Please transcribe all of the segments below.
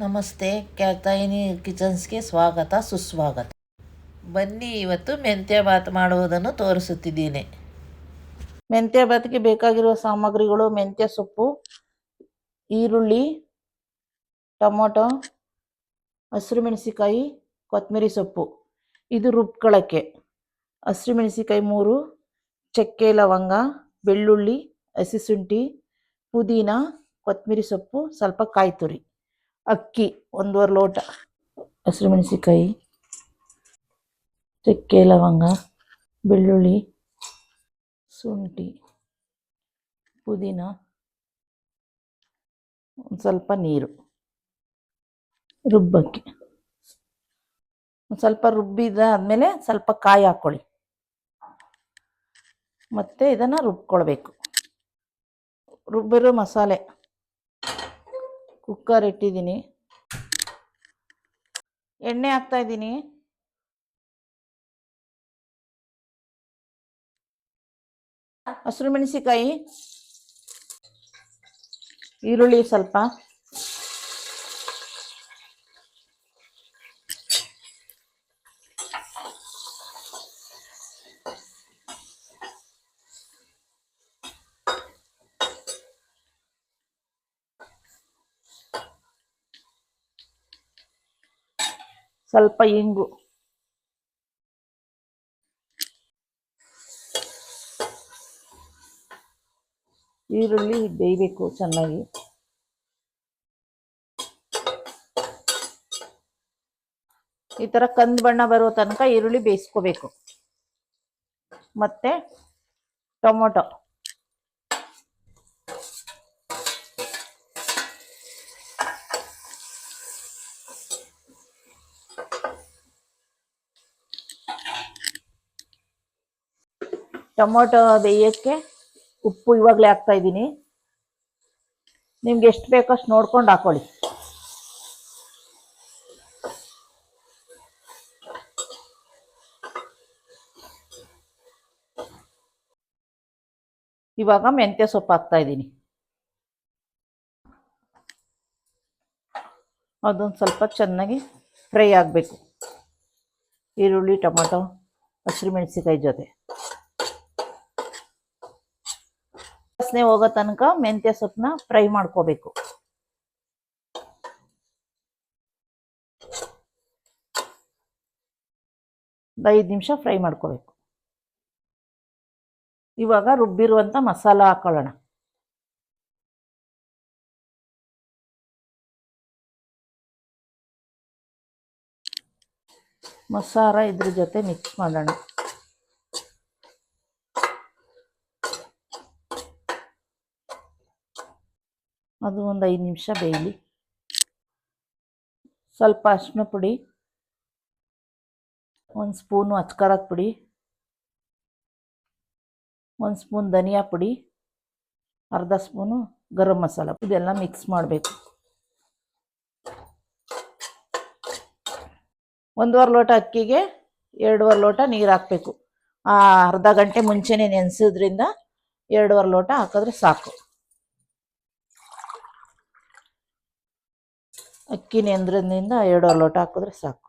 ನಮಸ್ತೆ ಕ್ಯಾತಾಯಿನಿ ಕಿಚನ್ಸ್ಗೆ ಸ್ವಾಗತ, ಸುಸ್ವಾಗತ. ಬನ್ನಿ, ಇವತ್ತು ಮೆಂತ್ಯ ಬಾತ್ ಮಾಡುವುದನ್ನು ತೋರಿಸುತ್ತಿದ್ದೀನಿ. ಮೆಂತ್ಯ ಬಾತ್ಗೆ ಬೇಕಾಗಿರುವ ಸಾಮಗ್ರಿಗಳು ಮೆಂತ್ಯ ಸೊಪ್ಪು, ಈರುಳ್ಳಿ, ಟೊಮೊಟೊ, ಹಸಿರು ಮೆಣಸಿಕಾಯಿ ಕೊತ್ತಂಬರಿ ಸೊಪ್ಪು. ಇದು ರುಬ್ಕೊಳ್ಳೋಕ್ಕೆ ಹಸಿರು ಮೆಣಸಿಕಾಯಿ ಮೂರು, ಚಕ್ಕೆ ಲವಂಗ, ಬೆಳ್ಳುಳ್ಳಿ, ಹಸಿ ಶುಂಠಿ, ಪುದೀನ, ಕೊತ್ತಂಬರಿ ಸೊಪ್ಪು, ಸ್ವಲ್ಪ ಕಾಯಿ ತುರಿ ಅಕ್ಕಿ, ಒಂದೂವರೆ ಲೋಟ. ಹಸಿರು ಮೆಣಸಿಕಾಯಿ ಚಕ್ಕೆ, ಲವಂಗ, ಬೆಳ್ಳುಳ್ಳಿ, ಶುಂಠಿ, ಪುದೀನ, ಒಂದು ಸ್ವಲ್ಪ ನೀರು ರುಬ್ಬಕ್ಕೆ ಒಂದು ಸ್ವಲ್ಪ ರುಬ್ಬಿದ ಆದಮೇಲೆ ಸ್ವಲ್ಪ ಕಾಯಿ ಹಾಕ್ಕೊಳ್ಳಿ ಮತ್ತು ಇದನ್ನು ರುಬ್ಕೊಳ್ಬೇಕು. ರುಬ್ಬಿರೋ ಮಸಾಲೆ ಕುಕ್ಕರ್ ಇಟ್ಟಿದ್ದೀನಿ. ಎಣ್ಣೆ ಹಾಕ್ತಾ ಇದ್ದೀನಿ. ಹಸಿರು ಮೆಣಸಿಕಾಯಿ ಈರುಳ್ಳಿ ಸ್ವಲ್ಪ. ಸ್ವಲ್ಪ ಇಂಗು. ಈರುಳ್ಳಿ ಬೇಯಬೇಕು ಚೆನ್ನಾಗಿ. ಈ ಥರ ಕಂದು ಬಣ್ಣ ಬರೋ ತನಕ ಈರುಳ್ಳಿ ಬೇಯಿಸ್ಕೋಬೇಕು. ಮತ್ತೆ ಟೊಮೊಟೊ. ಟೊಮೊಟೊ ಬೇಯೋಕ್ಕೆ ಉಪ್ಪು ಇವಾಗಲೇ ಹಾಕ್ತಾ ಇದ್ದೀನಿ. ನಿಮ್ಗೆ ಎಷ್ಟು ಬೇಕೋ ಅಷ್ಟು ನೋಡ್ಕೊಂಡು ಹಾಕೊಳ್ಳಿ. ಇವಾಗ ಮೆಂತ್ಯ ಸೊಪ್ಪು ಹಾಕ್ತಾ ಇದ್ದೀನಿ. ಅದೊಂದು ಸ್ವಲ್ಪ ಚೆನ್ನಾಗಿ ಫ್ರೈ ಆಗಬೇಕು. ಈರುಳ್ಳಿ, ಟೊಮೊಟೊ, ಹಸಿರು ಮೆಣಸಿಕಾಯಿ ಜೊತೆ. ವಾಸನೆ ಹೋಗೋ ತನಕ ಮೆಂತ್ಯ ಸೊಪ್ಪನ್ನ ಫ್ರೈ ಮಾಡ್ಕೋಬೇಕು. ಐದು ನಿಮಿಷ ಫ್ರೈ ಮಾಡ್ಕೋಬೇಕು. ಇವಾಗ ರುಬ್ಬಿರುವಂಥ ಮಸಾಲ ಹಾಕೊಳ್ಳೋಣ. ಮಸಾರ ಇದ್ರ ಜೊತೆ ಮಿಕ್ಸ್ ಮಾಡೋಣ. ಅದು ಒಂದು ಐದು ನಿಮಿಷ ಬೇಯಲಿ. ಸ್ವಲ್ಪ ಅರಿಶಿನ ಪುಡಿ, ಒಂದು ಸ್ಪೂನು ಅಚ್ಕಾರದ ಪುಡಿ, ಒಂದು ಸ್ಪೂನ್ ಧನಿಯಾ ಪುಡಿ, ಅರ್ಧ ಸ್ಪೂನು ಗರಂ ಮಸಾಲ ಇದೆಲ್ಲ ಮಿಕ್ಸ್ ಮಾಡಬೇಕು. ಒಂದೂವರೆ ಲೋಟ ಅಕ್ಕಿಗೆ, ಎರಡೂವರೆ ಲೋಟ ನೀರು ಹಾಕಬೇಕು. ಆ ಅರ್ಧ ಗಂಟೆ ಮುಂಚೆನೇ ನೆನೆಸೋದ್ರಿಂದ ಎರಡೂವರೆ ಲೋಟ ಹಾಕಿದ್ರೆ ಸಾಕು. ಅಕ್ಕಿ ನೇಂದ್ರದಿಂದ ಎರಡು ಲೋಟ ಹಾಕಿದ್ರೆ ಸಾಕು.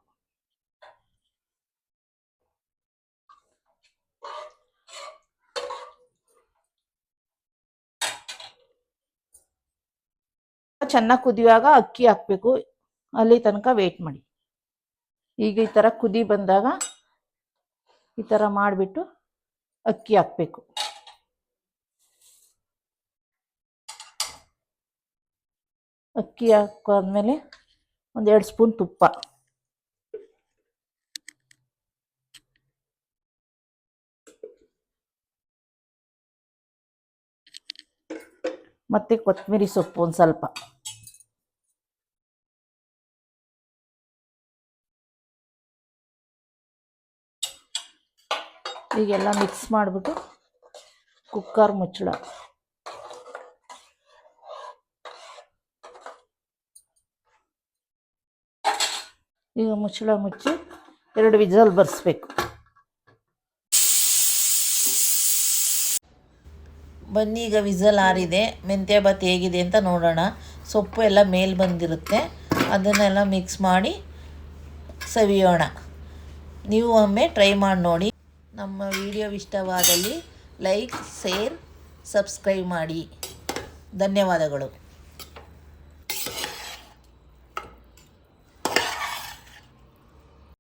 ಚೆನ್ನಾಗಿ ಕುದಿಯುವಾಗ ಅಕ್ಕಿ ಹಾಕಬೇಕು. ಅಲ್ಲಿ ತನಕ ವೇಟ್ ಮಾಡಿ. ಈಗ ಈ ಥರ ಕುದಿ ಬಂದಾಗ ಈ ಥರ ಮಾಡಿಬಿಟ್ಟು ಅಕ್ಕಿ ಹಾಕಬೇಕು. ಅಕ್ಕಿ ಹಾಕಾದ್ಮೇಲೆ ಒಂದೆರಡು ಸ್ಪೂನ್ ತುಪ್ಪ. ಮತ್ತೆ ಕೊತ್ತಂಬರಿ ಸೊಪ್ಪು ಒಂದು ಸ್ವಲ್ಪ. ಈಗೆಲ್ಲ ಮಿಕ್ಸ್ ಮಾಡಿಬಿಟ್ಟು ಕುಕ್ಕರ್ ಮುಚ್ಚಳ. ಈಗ ಮುಚ್ಚಳ ಮುಚ್ಚಿ ಎರಡು ವಿಜಲ್ ಬರೆಸ್ಬೇಕು. ಬನ್ನಿ, ಈಗ ವಿಜಲ್ ಆರಿದೆ. ಮೆಂತ್ಯ ಬಾತ್ ಹೇಗಿದೆ ಅಂತ ನೋಡೋಣ. ಸೊಪ್ಪು ಎಲ್ಲ ಮೇಲೆ ಬಂದಿರುತ್ತೆ. ಅದನ್ನೆಲ್ಲ ಮಿಕ್ಸ್ ಮಾಡಿ ಸವಿಯೋಣ. ನೀವು ಒಮ್ಮೆ ಟ್ರೈ ಮಾಡಿ ನೋಡಿ. ನಮ್ಮ ವಿಡಿಯೋ ಇಷ್ಟವಾದಲ್ಲಿ ಲೈಕ್ ಶೇರ್ ಸಬ್ಸ್ಕ್ರೈಬ್ ಮಾಡಿ. ಧನ್ಯವಾದಗಳು.